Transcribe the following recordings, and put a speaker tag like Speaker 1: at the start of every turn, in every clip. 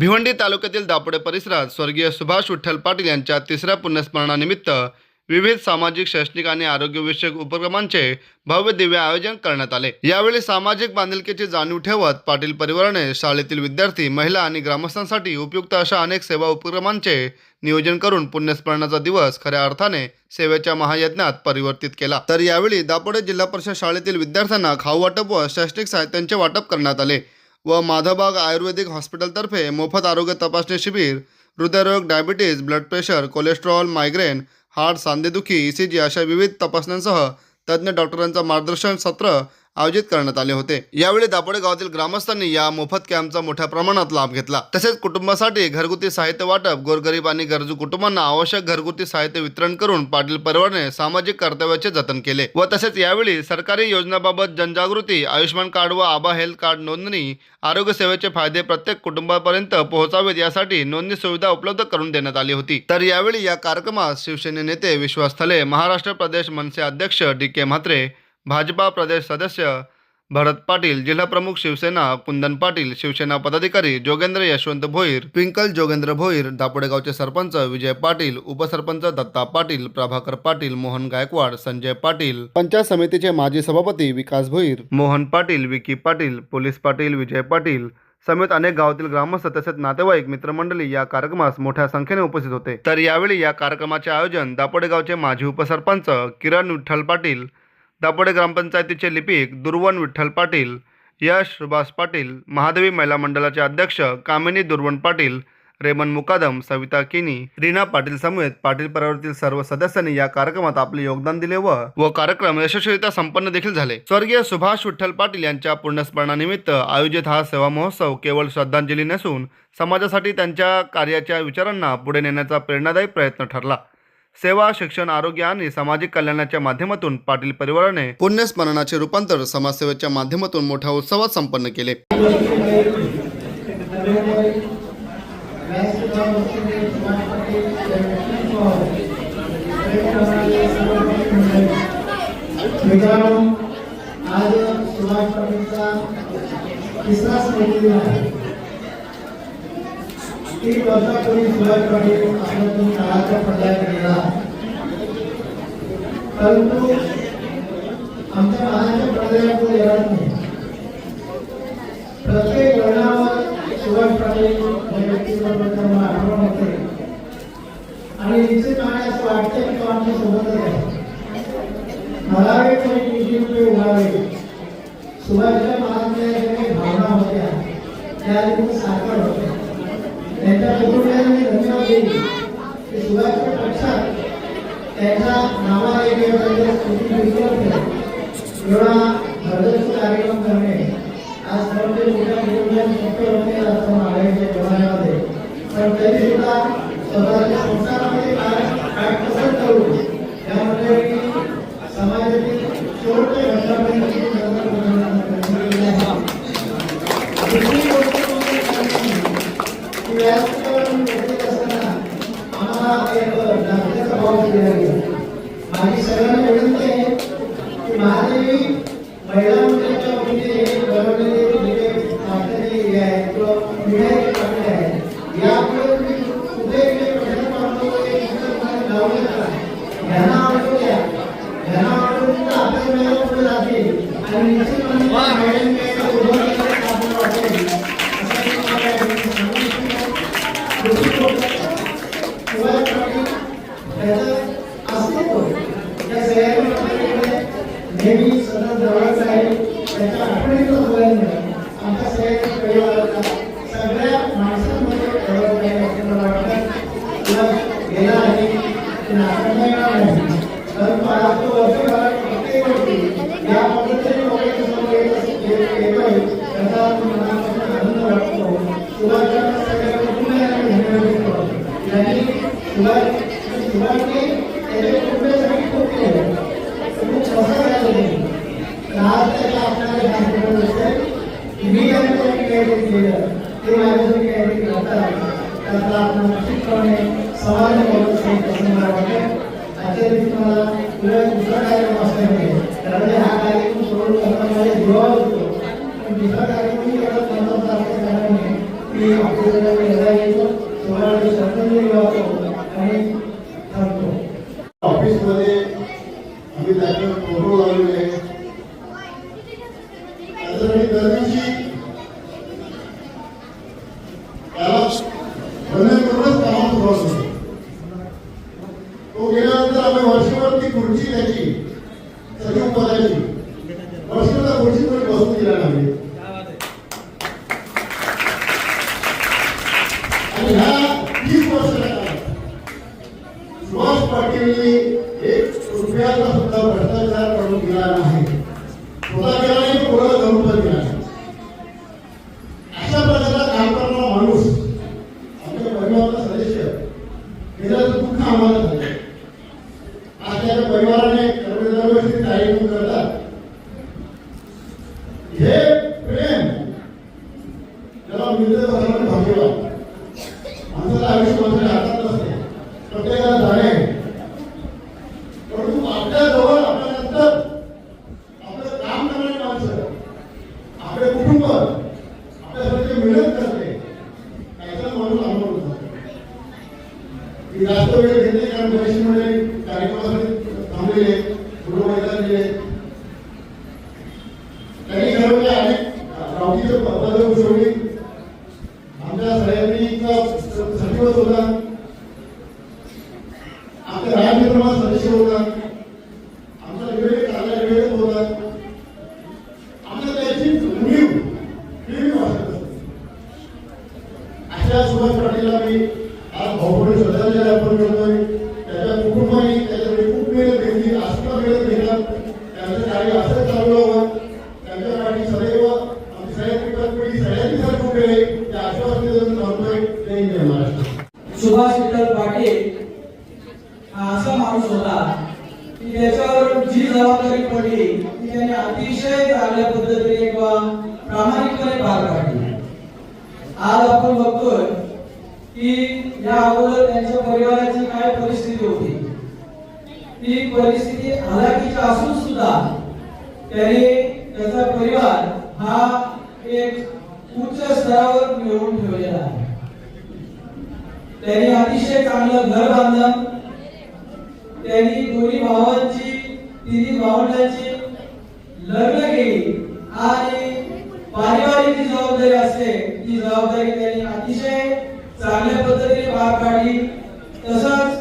Speaker 1: भिवंडी तालुक्यातील दापोडे परिसरात स्वर्गीय सुभाष विठ्ठल पाटील यांच्या तिसऱ्या पुण्यस्मरणानिमित्त विविध सामाजिक शैक्षणिक आणि आरोग्यविषयक उपक्रमांचे भव्य दिव्य आयोजन करण्यात आले. यावेळी सामाजिक बांधिलकीची जाणीव ठेवत पाटील परिवाराने शाळेतील विद्यार्थी महिला आणि ग्रामस्थांसाठी उपयुक्त अशा अनेक सेवा उपक्रमांचे नियोजन करून पुण्यस्मरणाचा दिवस खऱ्या अर्थाने सेवेच्या महायज्ञात परिवर्तित केला. तर यावेळी दापोडे जिल्हा परिषद शाळेतील विद्यार्थ्यांना खाऊ वाटप व शैक्षणिक साहित्यांचे वाटप करण्यात आले. व माधवबाग आयुर्वेदिक हॉस्पिटलतर्फे मोफत आरोग्य तपासणी शिबिर हृदयरोग diabetes blood pressure cholesterol migraine heart सांधेदुखी E C G अशा विविध तपासण्यांसह तज्ज्ञ डॉक्टरांचं मार्गदर्शन सत्र आयोजित करण्यात आले होते. यावेळी दापोडे गावातील ग्रामस्थांनी या मोफत कॅम्पचा मोठ्या प्रमाणात लाभ घेतला. तसेच कुटुंबासाठी घरगुती साहित्य वाटप गोरगरीब आणि गरजू कुटुंबांना आवश्यक घरगुती साहित्य वितरण करून पाटील परिवाराने सामाजिक कर्तव्याचे जतन केले व तसेच यावेळी सरकारी योजनाबाबत जनजागृती आयुष्यमान कार्ड व आबा हेल्थ कार्ड नोंदणी आरोग्य सेवेचे फायदे प्रत्येक कुटुंबापर्यंत पोहोचावेत यासाठी नोंदणी सुविधा उपलब्ध करून देण्यात आली होती. तर यावेळी या कार्यक्रमात शिवसेने नेते विश्वास थले महाराष्ट्र प्रदेश मनसे अध्यक्ष डी के म्हात्रे भाजपा प्रदेश सदस्य भरत पाटील जिल्हा प्रमुख शिवसेना कुंदन पाटील शिवसेना पदाधिकारी जोगेंद्र यशवंत भोईर ट्विंकल जोगेंद्र भोईर दापोडेगावचे सरपंच विजय पाटील उपसरपंच दत्ता पाटील प्रभाकर पाटील मोहन गायकवाड संजय पाटील. पंचायत समितीचे माजी सभापती विकास भोईर. मोहन पाटील विकी पाटील पोलीस पाटील विजय पाटील समेत अनेक गावातील ग्रामस्थ तसेच नातेवाईक मित्रमंडळी या कार्यक्रमास मोठ्या संख्येने उपस्थित होते. तर यावेळी या कार्यक्रमाचे आयोजन दापोडे गावचे माजी उपसरपंच किरण विठ्ठल पाटील दापोडे ग्रामपंचायतीचे लिपिक दुर्वन विठ्ठल पाटील यश सुभाष पाटील महादेवी महिला मंडळाचे अध्यक्ष कामिनी दुर्वन पाटील रेमन मुकादम सविता किनी रीना पाटील समेत पाटील परिवारातील सर्व सदस्यांनी या कार्यक्रमात आपले योगदान दिले व व कार्यक्रम यशस्वीरित्या संपन्न देखील झाले. स्वर्गीय सुभाष विठ्ठल पाटील यांच्या पुण्यस्मरणानिमित्त आयोजित हा सेवा महोत्सव केवळ श्रद्धांजली नसून समाजासाठी त्यांच्या कार्याच्या विचारांना पुढे नेण्याचा प्रेरणादायी प्रयत्न ठरला. सेवा शिक्षण आरोग्य आणि सामाजिक कल्याणाच्या माध्यमातून पाटील परिवाराने पुण्यस्मरणाचे रूपांतर समाजसेवेच्या माध्यमातून मोठ्या उत्सवात संपन्न केले.
Speaker 2: आज सुभाष पाटीलचा तिसरा स्मृतिदिन आहे तीन वर्षापूर्वी सुभाष पाटील आपल्यातून काळाच्या पडद्यात केलेला परंतु आमच्या काळाच्या पडद्यात येणार नाही. प्रत्येक वर्णावर सुभाष पाटील या आठवण होते. आणि निश्चितपणे असं वाटतं की तो आमच्या सोबतच आहे? मरावे कोणी किती रुपये उभारले. सुभाषच्या महाराजांच्या ज्या काही भावना होत्या. त्या देखील साकार होत्या. त्यांच्या कुटुंबियांनी धन्यवाद दिली की सुधाकर पक्षात त्यांच्या नावाला एक एवढा भरदस्त कार्यक्रम करणे आज सर्व मोठ्या कुटुंबियांनी शक्य होते असं मागायचे जमान्यामध्ये पण तरी सुद्धा स्वतःच्या संसारामध्ये काय काय कसं करू त्यामध्ये समाजातील शेवटच्या घटनापर्यंत म्हणजे माझी सगळ्यांना विनंती आहे की महादेवी महिला मंडळाच्या वतीने बनवलेले जे काही नाश्त्याचे हे आहे किंवा आहे यापुढे तुम्ही कुठे प्रश्न पाहतो ह्यांना द्या ह्यांना आपल्या पुढे जातील आणि निश्चितपणे सुभाष सुभाषने त्याच्या कुटुंबियासाठी खूप केलं खूप कसं झालं ते आज त्याला आपल्याला सांगितलं दिसतंय मी त्यांनी काही काहीतरी केलं ते माझ्यासाठी काहीतरी करतात त्यातला आपण निश्चितपणे समाजाबरोबर काही कसं मला वाटतं आजच्या दिवशी मला तुला दुसरा कार्यक्रम असल्यामुळे त्यामुळे हा कार्यक्रम सोडून करता माझ्या जीवावर होतो पण दुसरा कार्यक्रम करत नव्हता असल्या कारणाने मी आपल्याला
Speaker 3: दिला नाही आणि ह्या तीस वर्षाच्या काळात सुभाष पाटीलनी एक रुपयाचा सुद्धा भ्रष्टाचार करून दिला नाही स्वतः केला नाही कोणाला धरून पण दिला नाही अशा प्रकारचा काम करणारा माणूस आमच्या परिवाराचा सदस्य गेल्याचं दुःख आम्हाला झालं आज आमच्या सह्याद्रीचा सचिवच होता आमच्या राज्यक्रमात सदस्य होता
Speaker 4: त्याने अतिशय चांगल्या पद्धतीने किंवा प्रामाणिकपणे पार पाडली. आज आपण बघतोय की या अगोदर त्यांच्या परिवाराची काय परिस्थिती होती. ती परिस्थिती हालाकीची असून सुद्धा त्याने त्याचा परिवार हा एक उच्च स्तरावर मिळवून ठेवलेला आहे. त्यांनी अतिशय चांगलं घर बांधलं. त्यांनी दोन्ही भावांची तिन्ही भावंडांची लग्न केली. आणि पारिवारिक जी जबाबदारी असते ती जबाबदारी त्यांनी अतिशय चांगल्या पद्धतीने पार पाडली. तसंच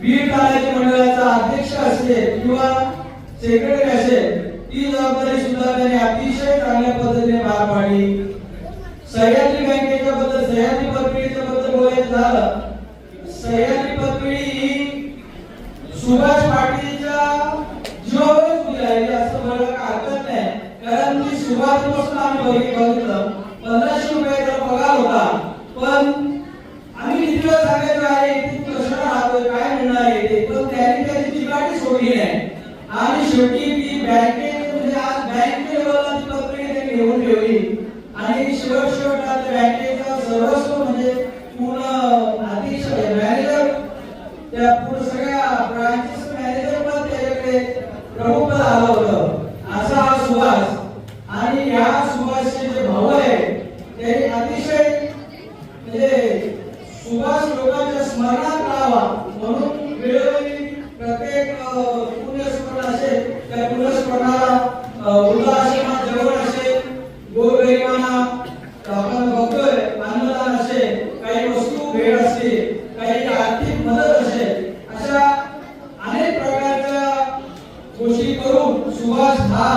Speaker 4: वीर तानाजी मंडळाचा अध्यक्ष असेल किंवा सेक्रेटरी असेल ती जबाबदारी सुद्धा त्यांनी अतिशय चांगल्या पद्धतीने पार पाडली. सह्याद्री बँकेच्या बद्दल सह्याद्री पतपिढीच्या बद्दल बोलायचं झालं सह्याद्री पतपिढी ही सुभाष पाटीलच्या जीवावरच उभी राहिली असं म्हणायला काही हरकत नाही कारण की सुरुवातीपासून आम्ही बघित- बघितलं. पंधराशे रुपयाचा पगार होता. पण आम्ही किती वेळ सांगायचं आहे इथे कशाला राहतोय? काय मिळणार आहे? ते पण त्यांनी त्याची चिकाटी सोडली नाही. आणि शेवटी ती बँके म्हणजे आज बँक लेवलला ती पत्रिका त्यांनी घेऊन ठेवली. आणि शेवट शेवटला त्या बँकेचा सर्वस्व म्हणजे पूर्ण अतिशय म्हणजे मॅनेजर त्या पूर्ण सगळ्या ब्रांच मॅनेजर पण त्याच्याकडे प्रमुख पद आलं होतं असा हा सुभाष आणि ह्या सुभाषचे जे भाऊ आहे त्यांनी अतिशय म्हणजे सुभाष लोकांच्या स्मरणात राहावा म्हणून वेळोवेळी प्रत्येक अ, पुण्यस्मरण असेल त्या पुण्यस्मरणाला अ, वृद्धाश्रमात जेवण असेल गोरगरिबांना आपण बघतोय अन्नदान असेल काही वस्तू भेट असतील काही आर्थिक मदत असेल अशा अनेक प्रकारच्या गोष्टी करून सुभाष हा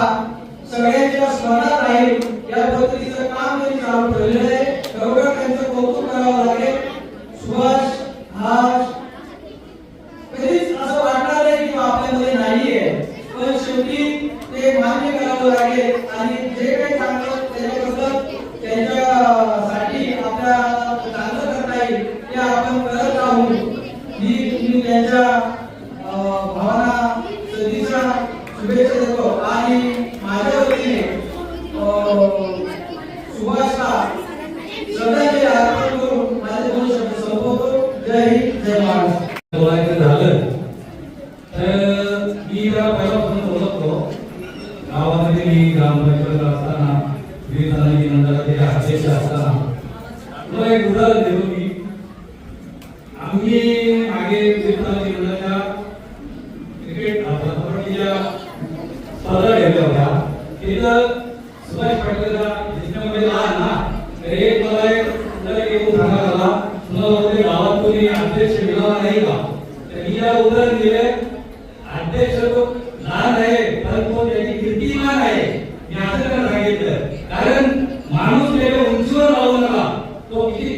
Speaker 4: सगळ्यांच्या स्मरणात राहील या पद्धतीचं काम त्यांनी चालू ठेवलेलं आहे. खरोखर त्यांचं कौतुक करावं लागेल. सुभाष हा कधीच असं वाटणार आहे की आपल्यामध्ये नाहीये. पण शेवटी ते मान्य करावं लागेल आणि जे काही चांगलं त्याच्याबद्दल त्यांच्यासाठी आपल्या चांगलं करता येईल ते आपण करत राहू मी मी त्यांच्या अं, भावना सदिच्छा शुभेच्छा देतो आणि माझ्या वतीने अं, सुभाषला श्रद्धांजली अर्पण करून माझे दोन शब्द संपवतो जय हिंद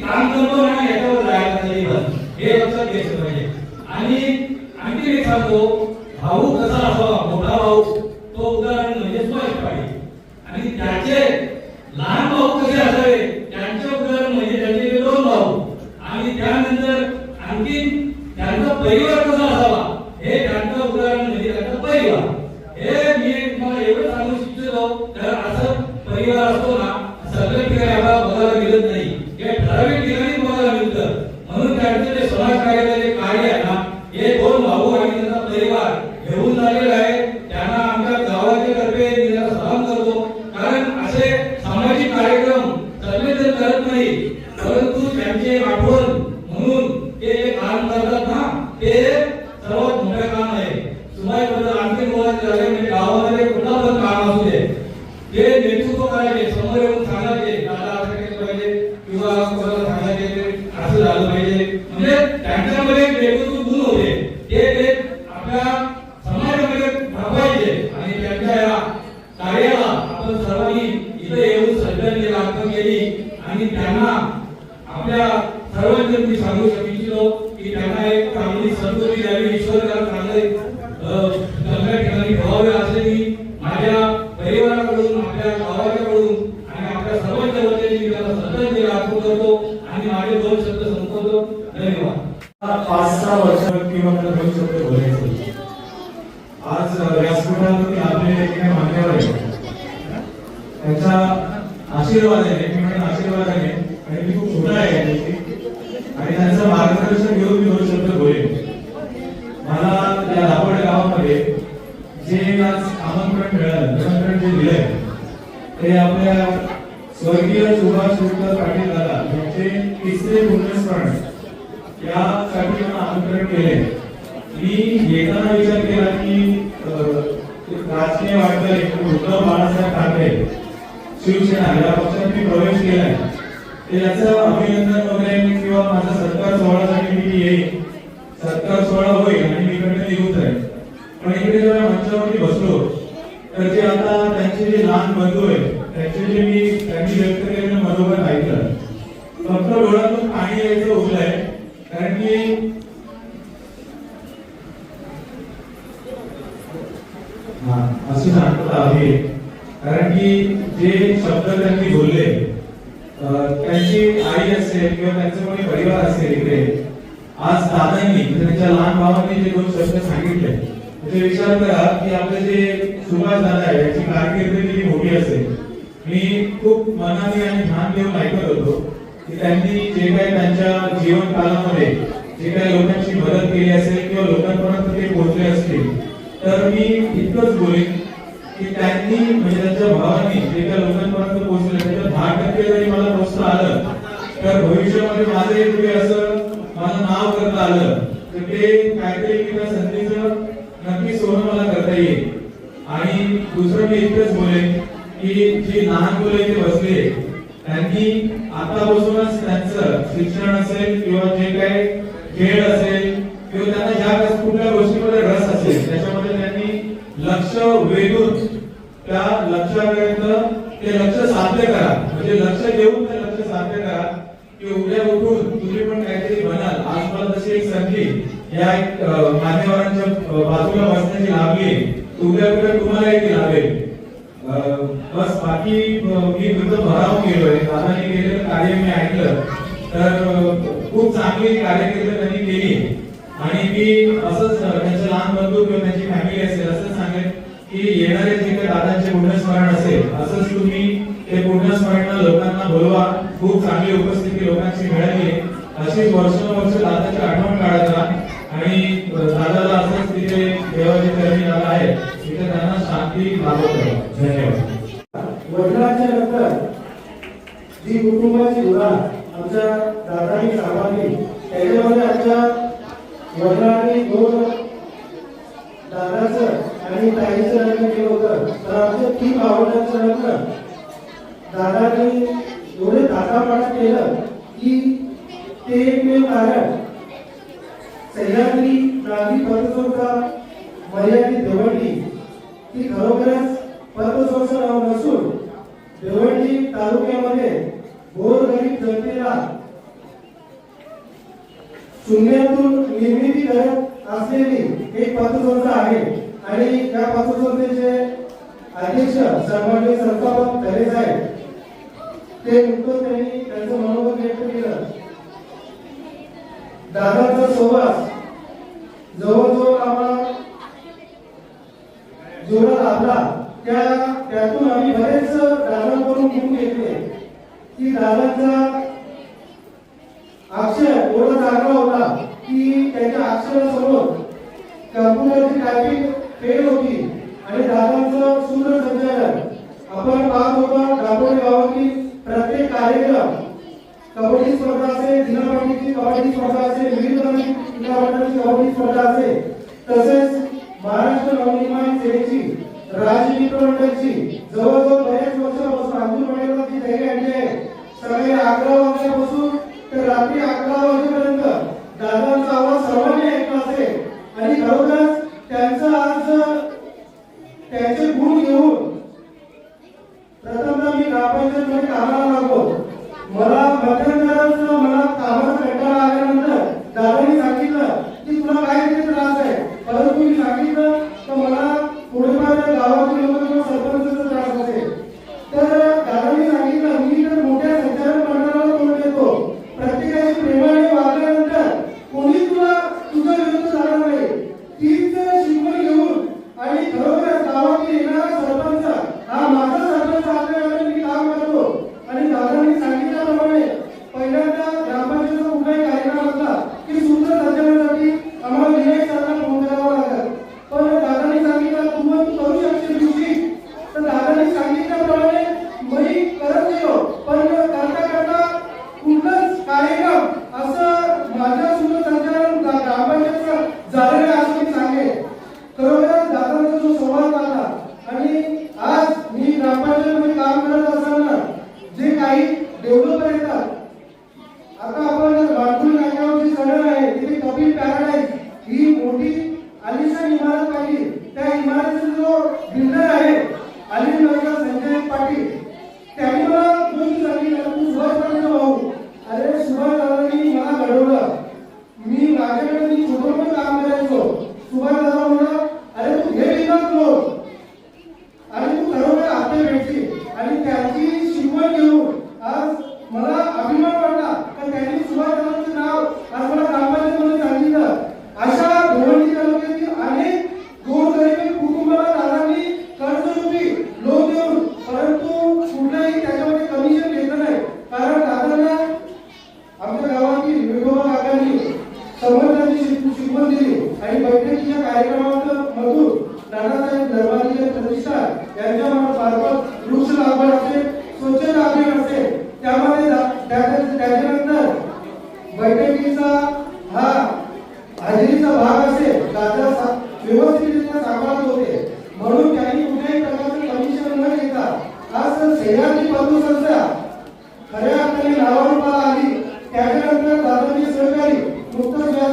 Speaker 5: Nanggung. घेऊन झालेलं आहे. सर्वांचे मी सांगू इच्छितो की त्यांना एक चांगली सद्बुद्धी द्यावी ईश्वर त्यांना चांगले चांगल्या ठिकाणी ठेवावे असे मी माझ्या परिवाराकडून आपल्या गावाच्याकडून आणि आपल्या सर्वांच्या वतीने मी त्याला श्रद्धांजली अर्पण करतो आणि माझे दोन शब्द संपवतो. धन्यवाद.
Speaker 6: पाच सहा वर्ष किंवा दोन शब्द बोलायचे. आज व्यासपीठात आपले एक काही मान्यवर आहे त्यांच्या आशीर्वादाने मी म्हणेन आशीर्वादाने आणि मी खूप छोटा आहे याच्याशी आणि त्यांचं मार्गदर्शन घेऊन मी दोन शब्द बोलेन मला या दापोड गावामध्ये जे आज आमंत्रण मिळालं निमंत्रण जे दिलंय ते आपल्या स्वर्गीय सुभाष विठ्ठल पाटील दादा यांचे तिसरे पुण्यस्मरण. यासाठी आमंत्रण केले. मी येताना विचार केला की एक राजकीय वाटचाल उद्धव बाळासाहेब ठाकरे शिवसेना या पक्षात मी प्रवेश केलाय. ते याचं अभिनंदन वगैरे किंवा माझा सत्कार सोहळ्यासाठी मी येईन. सत्कार सोहळा होईल आणि मी इकडे निघून जाईल पण इकडे जेव्हा मंचावरती बसलो. तर जे आता त्यांचे जे लहान बंधू आहेत त्यांचे जे मी त्यांनी व्यक्त केलेलं मनोगत ऐकलं. फक्त डोळ्यातून पाणी यायचं उरलंय कारण की असं अशी आहे कारण की जे शब्द त्यांनी बोलले अं, त्यांची आई असेल किंवा त्यांचं कोणी परिवार असेल इकडे आज दादांनी म्हणजे त्यांच्या लहान भावांनी जे दोन शब्द सांगितले त्याचे विचार करा की आपले जे सुभाष दादा आहे याची कारकीर्द किती मोठी असेल. मी खूप मनाने आणि ध्यान देऊन ऐकत होतो की त्यांनी जे काही त्यांच्या जीवन कालामध्ये जे काही लोकांची मदत केली असेल किंवा लोकांपर्यंत ते पोहोचले असतील तर मी इतकंच बोलेन की त्यांनी म्हणजे त्यांच्या भावांनी जे काही लोकांपर्यंत पोहोचले त्याच्या दहा टक्के जरी मला प्रोत्साहन आलं तर भविष्यामध्ये माझं एक कुठे असं मला नाव करता आलं तर ते काहीतरी संधीचं नक्की सोनं मला करता येईल. आणि दुसरं मी इतकंच बोलेन की जी लहान मुलं इथे बसले त्यांनी आतापासूनच त्यांचं शिक्षण असेल किंवा जे काही खेळ असेल किंवा त्यांना ज्या कुठल्या गोष्टीमध्ये रस असेल त्याच्यामध्ये त्यांनी लक्ष वेधून त्या लक्षापर्यंत ते लक्ष साध्य करा. म्हणजे लक्ष देऊन ते लक्ष साध्य करा की उद्या उठून तुम्ही पण काहीतरी बनाल. आज मला तशी एक संधी या एक अं, मान्यवरांच्या बाजूला बसण्याची लाभली उद्या कुठे तुम्हाला एक लाभेल आहे बस बाकी मी विरुद्ध भराव केलोय. दादाने केलेलं कार्य मी ऐकलं. तर खूप चांगली कार्यकिर्द त्यांनी केली. आणि मी असंच त्यांचे लहान बंधू किंवा त्यांची फॅमिली असेल असं सांगेल की येणारे जे काही दादांचे पुण्यस्मरण असेल असंच तुम्ही ते पुण्यस्मरण लोकांना बोलवा. खूप चांगली उपस्थिती लोकांची मिळाली. अशीच वर्षानुवर्ष दादाची आठवण काढत राहा. आणि अं, दादाला असंच तिथे देवाचे चरणी झाला आहे. तिथे त्यांना शांती लागू करा. धन्यवाद.
Speaker 7: वडिलांच्या नंतर जी कुटुंबाची धुरा आमच्या दादानी सामावली त्याच्यामध्ये आमच्या वडिलांनी दोन दादाचं आणि ताईचं लग्न केलं होतं. तर आमच्या तीन भावंडांचं लग्न दादानी एवढे ताटापाटा केलं की ते एकमेव कारण सह्याद्री नागरी पतसंस्था मर्यादित देवळली ही खरोखरच पतसंस्था नसून देवळली तालुक्यामध्ये गोरगरीब जनतेला शून्यातून निर्मिती करत असलेली एक पतसंस्था आहे. आणि या पतसंस्थेचे अध्यक्ष सर्वांचे संस्थापक खरे साहेब. ते नुकतंच त्यांनी त्यांचं मनोबल व्यक्त केलं. दादाचा सोबत जवळजवळ आम्हाला जोरात लाभला त्या त्यातून आम्ही बरेच दादांकडून घेऊन घेतले की दादांचा अक्षर एवढा चांगला होता की त्याच्या अक्षरासमोर कम्प्युटरची फेल होती आणि दादांचं सूत्रसंचालन. आपण पाहत होता दापोली गावातील प्रत्येक कार्यक्रम कबड्डी स्पर्धा असेल दिनकबड्डीची कबड्डी स्पर्धा असेल विविध क्रीडापटांची कबड्डी स्पर्धा असेल. तसेच महाराष्ट्र नवनिर्माण सेनेची राज्य मंडळाची ముఖ్యంగా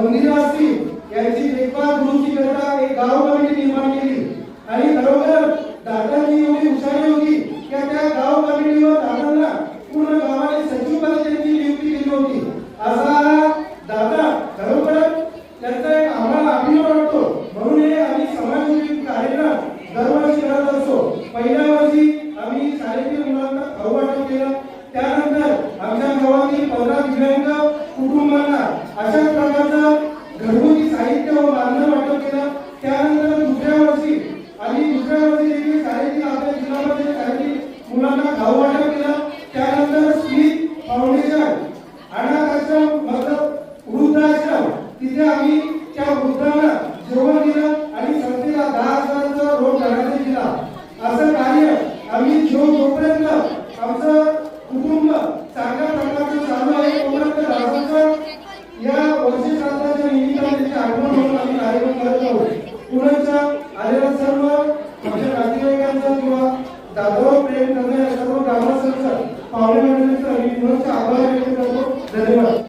Speaker 7: Cuando así,